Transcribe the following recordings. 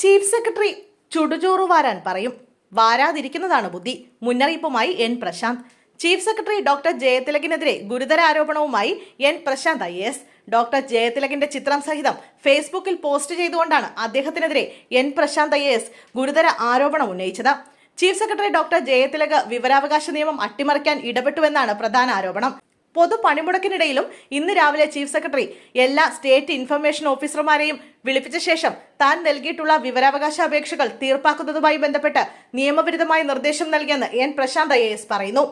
Chief secretary ചുടുചോറ് വാരാൻ പറയും. വാരാതിരിക്കുന്നതാണ് ബുദ്ധി. മുന്നറിയിപ്പുമായി N Prashant. Chief secretary doctor ജയതിലകിനെതിരെ ഗുരുതര ആരോപണവുമായി N Prashant I S. Doctor ജയതിലകിന്റെ ചിത്രം സഹിതം ഫേസ്ബുക്കിൽ പോസ്റ്റ് ചെയ്തുകൊണ്ടാണ് അദ്ദേഹത്തിനെതിരെ എൻ പ്രശാന്ത് ഐ എസ് ഗുരുതര ആരോപണം ഉന്നയിച്ചത്. ചീഫ് സെക്രട്ടറി ഡോക്ടർ ജയതിലക് വിവരാവകാശ നിയമം അട്ടിമറിക്കാൻ ഇടപെട്ടുവെന്നാണ് പ്രധാന ആരോപണം. പൊതു പണിമുടക്കിനിടയിലും ഇന്ന് രാവിലെ ചീഫ് സെക്രട്ടറി എല്ലാ സ്റ്റേറ്റ് ഇൻഫർമേഷൻ ഓഫീസർമാരെയും വിളിപ്പിച്ച ശേഷം താൻ നൽകിയിട്ടുള്ള വിവരാവകാശ അപേക്ഷകൾ തീർപ്പാക്കുന്നതുമായി ബന്ധപ്പെട്ട് നിയമവിരുദ്ധമായ നിർദ്ദേശം നൽകിയെന്ന് എൻ പ്രശാന്ത് ഐ എസ് പറയുന്നു.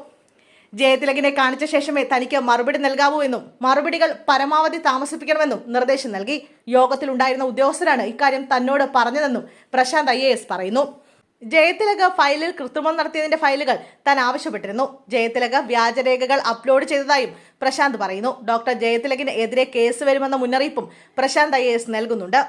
ജയതിലകിനെ കാണിച്ച ശേഷമേ തനിക്ക് മറുപടി നൽകാവൂ എന്നും മറുപടികൾ പരമാവധി താമസിപ്പിക്കണമെന്നും നിർദ്ദേശം നൽകി. യോഗത്തിലുണ്ടായിരുന്ന ഉദ്യോഗസ്ഥരാണ് ഇക്കാര്യം തന്നോട് പറഞ്ഞതെന്നും പ്രശാന്ത് ഐ പറയുന്നു. ജയതിലക ഫയലിൽ കൃത്രിമം നടത്തിയതിന്റെ ഫയലുകൾ താൻ ആവശ്യപ്പെട്ടിരുന്നു. ജയതിലക വ്യാജരേഖകൾ അപ്ലോഡ് ചെയ്തതായും പ്രശാന്ത് പറയുന്നു. ഡോക്ടർ ജയതിലകിന് കേസ് വരുമെന്ന മുന്നറിയിപ്പും പ്രശാന്ത് ഐ എസ് നൽകുന്നുണ്ട്.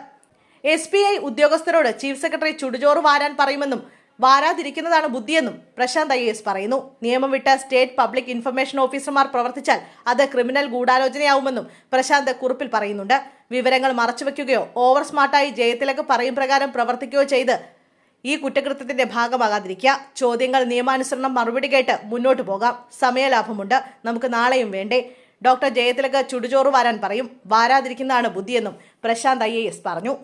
എസ് പി ഐ ഉദ്യോഗസ്ഥരോട് ചീഫ് സെക്രട്ടറി ചുടുചോറ് വാരാൻ പറയുമെന്നും വാരാതിരിക്കുന്നതാണ് ബുദ്ധിയെന്നും പ്രശാന്ത് ഐ എസ് പറയുന്നു. നിയമം വിട്ട സ്റ്റേറ്റ് പബ്ലിക് ഇൻഫർമേഷൻ ഓഫീസർമാർ പ്രവർത്തിച്ചാൽ അത് ക്രിമിനൽ ഗൂഢാലോചനയാവുമെന്നും പ്രശാന്ത് കുറിപ്പിൽ പറയുന്നുണ്ട്. വിവരങ്ങൾ മറച്ചുവെക്കുകയോ ഓവർ സ്മാർട്ടായി ജയത്തിലക്ക് പറയും പ്രകാരം പ്രവർത്തിക്കുകയോ ചെയ്ത് ഈ കുറ്റകൃത്യത്തിന്റെ ഭാഗമാകാതിരിക്കുക. ചോദ്യങ്ങൾ നിയമാനുസരണം മറുപടി കേട്ട് മുന്നോട്ട് പോകാം. സമയലാഭമുണ്ട്. നമുക്ക് നാളെയും വേണ്ടേ. ഡോക്ടർ ജയതിലക ചുടുചോറ് വാരാൻ പറയും. വാരാതിരിക്കുന്നതാണ് ബുദ്ധിയെന്നും പ്രശാന്ത് ഐ പറഞ്ഞു.